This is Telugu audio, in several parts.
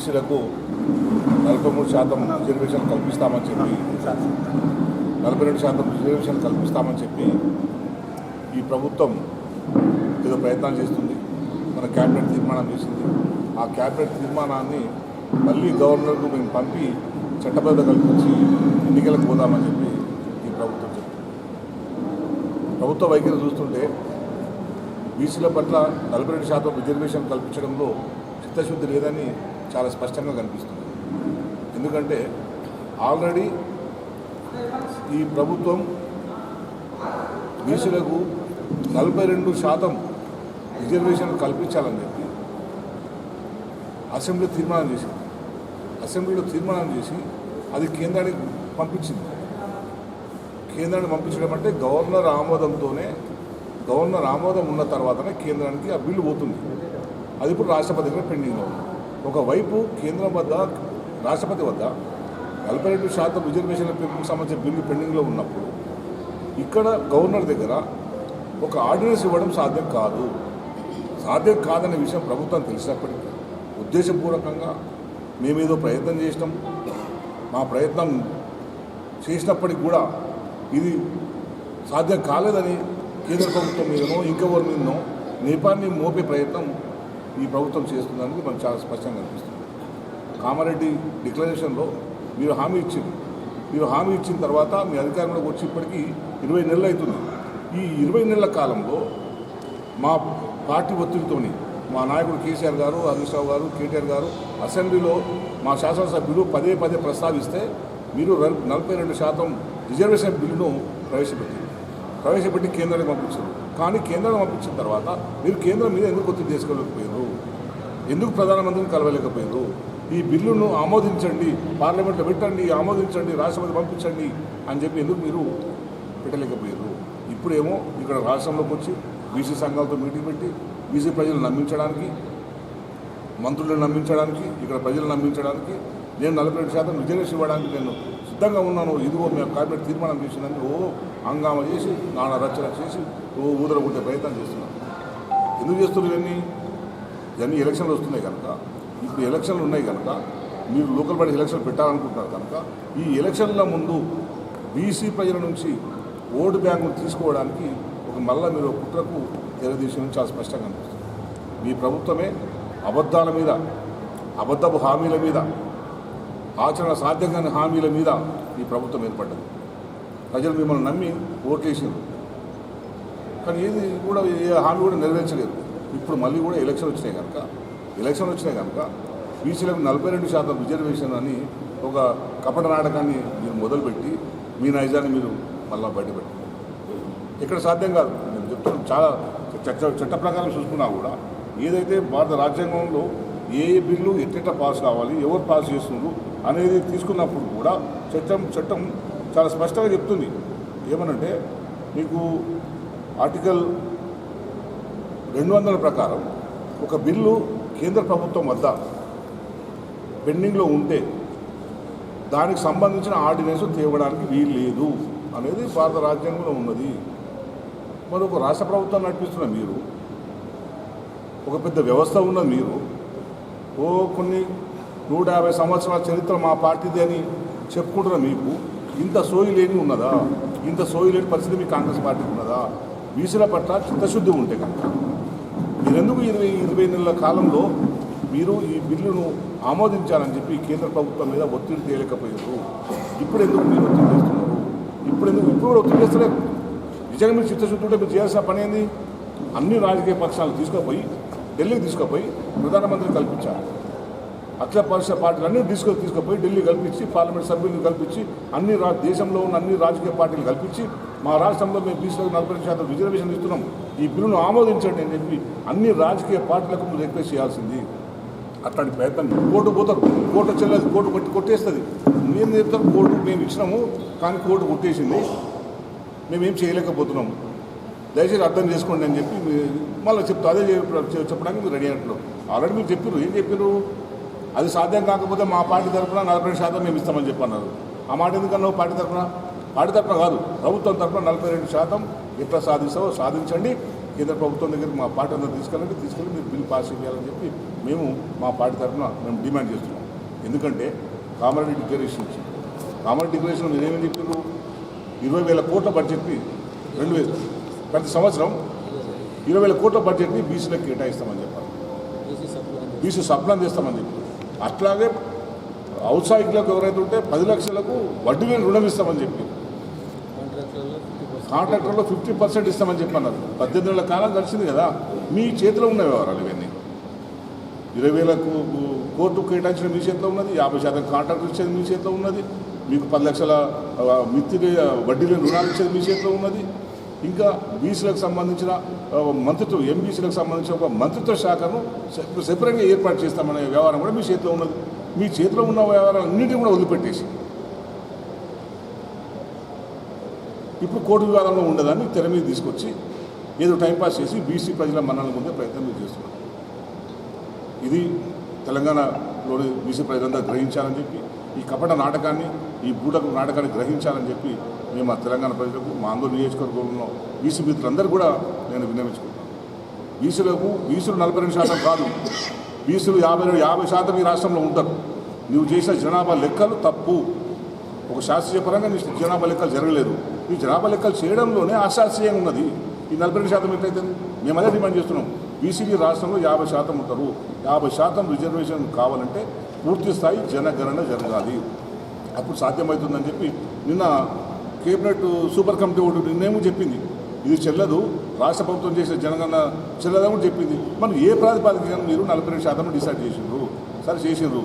ఓబీసీలకు నలభై మూడు శాతం రిజర్వేషన్ కల్పిస్తామని చెప్పి నలభై రెండు శాతం రిజర్వేషన్ కల్పిస్తామని చెప్పి ఈ ప్రభుత్వం ఏదో ప్రయత్నం చేస్తుంది. మన క్యాబినెట్ తీర్మానం చేసింది. ఆ క్యాబినెట్ తీర్మానాన్ని మళ్ళీ గవర్నర్కు మేము పంపి చట్టబద్ధ కల్పించి ఎన్నికలకు పోదామని చెప్పి ఈ ప్రభుత్వం చెప్తుంది. ప్రభుత్వ వైఖరి చూస్తుంటే బీసీల పట్ల నలభై రెండు శాతం రిజర్వేషన్ కల్పించడంలో చిత్తశుద్ధి లేదని చాలా స్పష్టంగా కనిపిస్తుంది. ఎందుకంటే ఆల్రెడీ ఈ ప్రభుత్వం బీసీలకు నలభై రెండు శాతం రిజర్వేషన్ కల్పించాలని చెప్పి అసెంబ్లీ తీర్మానం చేసింది. అసెంబ్లీలో తీర్మానం చేసి అది కేంద్రానికి పంపించింది. కేంద్రానికి పంపించడం అంటే గవర్నర్ ఆమోదంతోనే గవర్నర్ ఆమోదం ఉన్న తర్వాతనే కేంద్రానికి ఆ బిల్లు పోతుంది. అది ఇప్పుడు రాష్ట్రపతి దగ్గర పెండింగ్లో ఉంది. ఒకవైపు కేంద్రం వద్ద రాష్ట్రపతి వద్ద నలభై రెండు శాతం రిజర్వేషన్ల పెంపుకు సంబంధించిన బిల్లు పెండింగ్లో ఉన్నప్పుడు ఇక్కడ గవర్నర్ దగ్గర ఒక ఆర్డినెన్స్ ఇవ్వడం సాధ్యం కాదు. సాధ్యం కాదనే విషయం ప్రభుత్వం తెలిసినప్పటికీ ఉద్దేశపూర్వకంగా మేమేదో ప్రయత్నం చేసినాం. మా ప్రయత్నం చేసినప్పటికి కూడా ఇది సాధ్యం కాలేదని కేంద్ర ప్రభుత్వం మీదనో ఇంకెవరి మీదనో నేపాన్ని మోపే ప్రయత్నం ఈ ప్రభుత్వం చేస్తుందనేది మనకు చాలా స్పష్టంగా అనిపిస్తుంది. కామారెడ్డి డిక్లరేషన్లో మీరు హామీ ఇచ్చింది. మీరు హామీ ఇచ్చిన తర్వాత మీ అధికారంలోకి వచ్చి ఇప్పటికీ ఇరవై నెలలు అవుతుంది. ఈ ఇరవై నెలల కాలంలో మా పార్టీ ఒత్తిడితోని మా నాయకుడు కేసీఆర్ గారు హరీష్ రావు గారు కేటీఆర్ గారు అసెంబ్లీలో మా శాసనసభ్యులు పదే పదే ప్రస్తావిస్తే మీరు నలభై రెండు శాతం రిజర్వేషన్ బిల్లును ప్రవేశపెట్టింది ప్రవేశపెట్టి కేంద్రానికి పంపించారు. కానీ కేంద్రం పంపించిన తర్వాత మీరు కేంద్రం మీద ఎందుకు ఒత్తిడి చేసుకోలేకపోయారు? ఎందుకు ప్రధానమంత్రిని కలవలేకపోయారు? ఈ బిల్లును ఆమోదించండి పార్లమెంట్లో పెట్టండి ఆమోదించండి రాష్ట్రపతి పంపించండి అని చెప్పి ఎందుకు మీరు పెట్టలేకపోయారు? ఇప్పుడేమో ఇక్కడ రాష్ట్రంలోకి వచ్చి బీసీ సంఘాలతో మీటింగ్ పెట్టి బీసీ ప్రజలు నమ్మించడానికి మంత్రులను నమ్మించడానికి ఇక్కడ ప్రజలను నమ్మించడానికి నేను నలభై రెండు శాతం రిజర్వేషన్ ఇవ్వడానికి నేను సిద్ధంగా ఉన్నాను. ఇదిగో మేము కార్పొరేట్ తీర్మానం చేసినందుకు ఓ హంగామా చేసి నానా రచన చేసి ఓ ఊదరగొట్టే ప్రయత్నం చేస్తున్నాను ఎందుకు చేస్తున్నారు ఇవన్నీ? ఇవన్నీ ఎలక్షన్లు వస్తున్నాయి కనుక ఇప్పుడు ఎలక్షన్లు ఉన్నాయి కనుక మీరు లోకల్ బాడీ ఎలక్షన్ పెట్టాలనుకుంటున్నారు కనుక ఈ ఎలక్షన్ల ముందు బీసీ ప్రజల నుంచి ఓటు బ్యాంకును తీసుకోవడానికి ఒక మళ్ళా మీరు కుట్రకు తెరదీసిన చాలా స్పష్టంగా అనిపిస్తుంది. మీ ప్రభుత్వమే అబద్ధాల మీద అబద్ధపు హామీల మీద ఆచరణ సాధ్యం కాని హామీల మీద ఈ ప్రభుత్వం ఏర్పడ్డది. ప్రజలు మిమ్మల్ని నమ్మి ఓట్లేసారు కానీ ఏది కూడా ఏ హామీ కూడా నెరవేర్చలేదు. ఇప్పుడు మళ్ళీ కూడా ఎలక్షన్ వచ్చినాయి కనుక ఎలక్షన్ వచ్చినాయి కనుక బీసీలకు నలభై రెండు శాతం రిజర్వేషన్ అని ఒక కపట నాటకాన్ని మీరు మొదలుపెట్టి మీ నైజాన్ని మీరు మళ్ళీ బయటపెట్టారు. ఇక్కడ సాధ్యం కాదు. నేను చెప్తున్నాను చాలా చట్ట చట్ట ప్రకారం చూసుకున్నా కూడా ఏదైతే భారత రాజ్యాంగంలో ఏ బిల్లు ఎట్ట పాస్ కావాలి ఎవరు పాస్ చేస్తున్నారు అనేది తీసుకున్నప్పుడు కూడా చట్టం చట్టం చాలా స్పష్టంగా చెప్తుంది. ఏమనంటే మీకు ఆర్టికల్ రెండు వందల ప్రకారం ఒక బిల్లు కేంద్ర ప్రభుత్వం వద్ద పెండింగ్లో ఉంటే దానికి సంబంధించిన ఆర్డినెన్స్ తేవడానికి వీలు లేదు అనేది భారత రాజ్యాంగంలో ఉన్నది. మరి ఒక రాష్ట్ర ప్రభుత్వం నడిపిస్తున్న మీరు ఒక పెద్ద వ్యవస్థ ఉన్న మీరు ఓ కొన్ని నూట యాభై సంవత్సరాల చరిత్ర మా పార్టీది అని చెప్పుకుంటున్న మీకు? ఇంత సోయి లేని ఉన్నదా? ఇంత సోయి లేని పరిస్థితి మీ కాంగ్రెస్ పార్టీకి ఉన్నదా? బీసీల పట్ల చిత్తశుద్ధి ఉంటే కనుక. మీరెందుకు ఇరవై ఇరవై నెలల కాలంలో మీరు ఈ బిల్లును ఆమోదించాలని చెప్పి కేంద్ర ప్రభుత్వం మీద ఒత్తిడి తేలేకపోయారు? ఇప్పుడు ఎందుకు మీరు ఒత్తిడి చేస్తున్నారు? ఇప్పుడు ఎందుకు ఇప్పుడు కూడా ఒత్తిడి చేస్తలేదు? నిజంగా మీరు చిత్తశుద్ధి ఉంటే మీరు చేయాల్సిన పని ఏంది? అన్ని రాజకీయ పక్షాలు తీసుకుపోయి ఢిల్లీకి తీసుకుపోయి ప్రధానమంత్రి కల్పించారు అఖిల పరిషత్ పార్టీలు అన్నీ తీసుకొని తీసుకుపోయి ఢిల్లీ కల్పించి పార్లమెంట్ సభ్యులను కల్పించి అన్ని రా దేశంలో ఉన్న అన్ని రాజకీయ పార్టీలు కల్పించి మా రాష్ట్రంలో మేము బీసీలకు నలభై శాతం రిజర్వేషన్ ఇస్తున్నాం. ఈ బిల్లును ఆమోదించండి అని చెప్పి అన్ని రాజకీయ పార్టీలకు మీరు రిక్వెస్ట్ చేయాల్సింది. అట్లాంటి ప్రయత్నం కోర్టు పోతారు కోర్టు చెల్లదు కోర్టు కొట్టి కొట్టేస్తుంది. మేము చెప్తాం కోర్టు మేము ఇచ్చినాము కానీ కోర్టు కొట్టేసింది. మేమేం చేయలేకపోతున్నాము. దయచేసి అర్థం చేసుకోండి అని చెప్పి మళ్ళీ చెప్తా అదే చెప్పడానికి మీరు రెడీ అయినట్లు. ఆల్రెడీ మీరు చెప్పారు ఏం చెప్పారు అది సాధ్యం కాకపోతే మా పార్టీ తరఫున నలభై శాతం మేము ఇస్తామని చెప్పన్నారు. ఆ మాట ఎందుకన్నావు? పార్టీ తరఫున? పార్టీ తరఫున కాదు. ప్రభుత్వం తరఫున నలభై రెండు శాతం ఎట్లా సాధిస్తావో సాధించండి. కేంద్ర ప్రభుత్వం దగ్గర మా పార్టీ అందరూ తీసుకెళ్ళండి తీసుకెళ్ళి మీరు బిల్లు పాస్ చేయాలని చెప్పి మేము మా పార్టీ తరఫున మేము డిమాండ్ చేస్తున్నాం. ఎందుకంటే కామారెడ్డి డిక్లరేషన్ ఇచ్చింది కామారెడ్డి డిక్లరేషన్ నేనేమని చెప్పారు ఇరవై వేల కోట్ల బడ్జెట్ని రెండు వేలు ప్రతి సంవత్సరం ఇరవై వేల కోట్ల బడ్జెట్ని బీసీలకు కేటాయిస్తామని చెప్పారు. బీసీ సప్లాన్ చేస్తామని చెప్పి అట్లాగే ఔత్సాహికులకు ఎవరైతే ఉంటే పది లక్షలకు వడ్డీ లేని రుణం ఇస్తామని చెప్పి. కాంట్రాక్టర్లో ఫిఫ్టీ పర్సెంట్ ఇస్తామని చెప్పి అన్నారు పద్దెనిమిది నెలల కాలం గడిచింది కదా. మీ చేతిలో ఉన్న వ్యవహారాలు ఇవన్నీ. ఇరవై వేలకు కోర్టు కేటాయించిన మీ చేతిలో ఉన్నది యాభై శాతం కాంట్రాక్ట్ ఇచ్చేది మీ చేతిలో ఉన్నది మీకు పది లక్షల మిత్తి వడ్డీ లేని రుణాలు ఇచ్చేది మీ చేతిలో ఉన్నది ఇంకా బీసీలకు సంబంధించిన మంత్రిత్వం మంత్రిత్వ ఎంబీసీలకు సంబంధించిన ఒక మంత్రిత్వ శాఖను సెపరేట్గా ఏర్పాటు చేస్తామనే వ్యవహారం కూడా మీ చేతిలో ఉన్నది. మీ చేతిలో ఉన్న వ్యవహారాలన్నింటినీ కూడా వదిలిపెట్టేసి. ఇప్పుడు కోర్టు వివాదంలో ఉండదని తెర మీద తీసుకొచ్చి ఏదో టైంపాస్ చేసి బీసీ ప్రజల మరణాల ముందే ప్రయత్నం మీరు చేస్తున్నారు. ఇది తెలంగాణలోని బీసీ ప్రజలంతా గ్రహించాలని చెప్పి ఈ కపట నాటకాన్ని ఈ బూటకు నాటకాన్ని గ్రహించాలని చెప్పి మేము మా తెలంగాణ ప్రజలకు మా ఆందోళన నియోజకవర్గంలో బీసీ మిత్రులందరూ కూడా నేను విన్నవించుకుంటాను బీసీలకు బీసీలు నలభై రెండు శాతం కాదు. బీసీలు యాభై రెండు యాభై శాతం ఈ రాష్ట్రంలో ఉంటారు. నువ్వు చేసిన జనాభా లెక్కలు తప్పు. ఒక శాస్త్రీయ పరంగా నీ జనాభా లెక్కలు జరగలేదు. ఈ జనాభా లెక్కలు చేయడంలోనే అశాస్త్రీయంగా ఉన్నది. ఈ నలభై రెండు శాతం ఎట్లయితే మేము అదే డిమాండ్ చేస్తున్నాం. బీసీడీ రాష్ట్రంలో యాభై శాతం ఉంటారు. యాభై శాతం రిజర్వేషన్ కావాలంటే పూర్తి స్థాయి జనగణన జరగాలి. అప్పుడు సాధ్యమవుతుందని చెప్పి నిన్న కేబినెట్ సూపర్ కమిటీ ఒకటి నిర్ణయం చెప్పింది. ఇది చెల్లదు రాష్ట్ర ప్రభుత్వం చేసిన జనగణన చెల్లదని కూడా చెప్పింది. మనం ఏ ప్రాతిపదికన మీరు నలభై రెండు శాతం డిసైడ్ చేసిండ్రు? సరే చేసిండ్రు.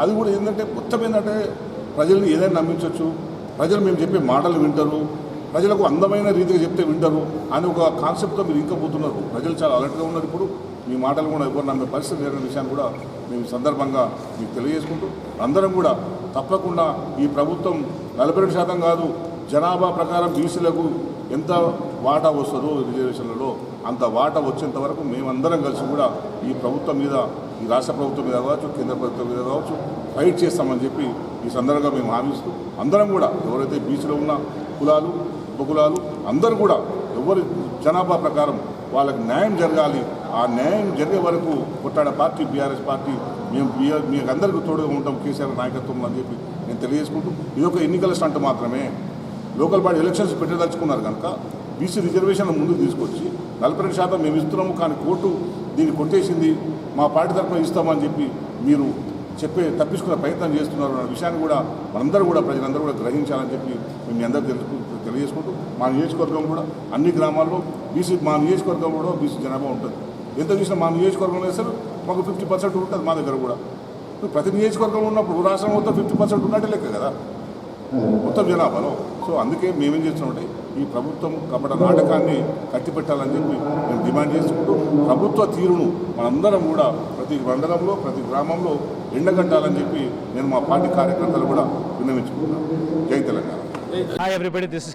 అది కూడా ఏంటంటే మొత్తం ఏంటంటే ప్రజల్ని ఏదైనా నమ్మించవచ్చు ప్రజలు మేము చెప్పే మాటలు వింటారు. ప్రజలకు అందమైన రీతిగా చెప్తే వింటారు. అని ఒక కాన్సెప్ట్తో మీరు ఇంకపోతున్నారు. ప్రజలు చాలా అలర్ట్గా ఉన్నారు ఇప్పుడు. మీ మాటలు కూడా ఎవరు నమ్మే పరిస్థితి లేని విషయాన్ని కూడా మేము సందర్భంగా మీకు తెలియజేసుకుంటూ అందరం కూడా తప్పకుండా ఈ ప్రభుత్వం నలభై రెండు శాతం కాదు జనాభా ప్రకారం బీసీలకు ఎంత వాటా వస్తుందో రిజర్వేషన్లలో అంత వాటా వచ్చేంత వరకు మేమందరం కలిసి కూడా ఈ ప్రభుత్వం మీద ఈ రాష్ట్ర ప్రభుత్వం మీద కావచ్చు కేంద్ర ప్రభుత్వం మీద కావచ్చు ఫైట్ చేస్తామని చెప్పి ఈ సందర్భంగా మేము హామీస్తూ అందరం కూడా ఎవరైతే బీచ్లో ఉన్న కులాలు ఉపకులాలు అందరూ కూడా ఎవరి జనాభా ప్రకారం వాళ్ళకి న్యాయం జరగాలి. ఆ న్యాయం జరిగే వరకు కొట్టాడ పార్టీ బీఆర్ఎస్ పార్టీ మేము బీఆర్ మీకు అందరికీ తోడుగా ఉంటాం కేసీఆర్ నాయకత్వంలో అని చెప్పి నేను తెలియజేసుకుంటూ ఇది ఒక ఎన్నికల స్టంట్ మాత్రమే. లోకల్ బాడీ ఎలక్షన్స్ పెట్టదలుచుకున్నారు కనుక బీసీ రిజర్వేషన్ ముందుకు తీసుకొచ్చి నలభై రెండు శాతం మేము ఇస్తున్నాము కానీ కోర్టు దీన్ని కొట్టేసింది మా పార్టీ తరఫున ఇస్తామని చెప్పి మీరు చెప్పే తప్పించుకునే ప్రయత్నం చేస్తున్నారు అన్న విషయాన్ని కూడా మనందరూ కూడా ప్రజలందరూ కూడా గ్రహించాలని చెప్పి మేము అందరూ తెలుసు తెలియజేసుకుంటూ మా నియోజకవర్గం కూడా అన్ని గ్రామాల్లో బీసీ మా నియోజకవర్గం కూడా బీసీ జనాభా ఉంటుంది. ఎంత చూసినా మా నియోజకవర్గంలో వేస్తారు మాకు ఫిఫ్టీ పర్సెంట్ ఉంటుంది మా దగ్గర కూడా. ప్రతి నియోజకవర్గంలో ఉన్నప్పుడు రాష్ట్రం మొత్తం ఫిఫ్టీ పర్సెంట్ ఉన్నట్టే లెక్క కదా? మొత్తం జనాభాలో. సో అందుకే మేమేం చేస్తున్నామంటే ఈ ప్రభుత్వం కపట నాటకాన్ని కట్టిపెట్టాలని చెప్పి మేము డిమాండ్ చేసుకుంటూ ప్రభుత్వ తీరును మనందరం కూడా ప్రతి మండలంలో ప్రతి గ్రామంలో ఎండగట్టాలని చెప్పి నేను మా పార్టీ కార్యకర్తలు కూడా విన్నవించుకుంటున్నాను. జై Telangana. Hi everybody, this is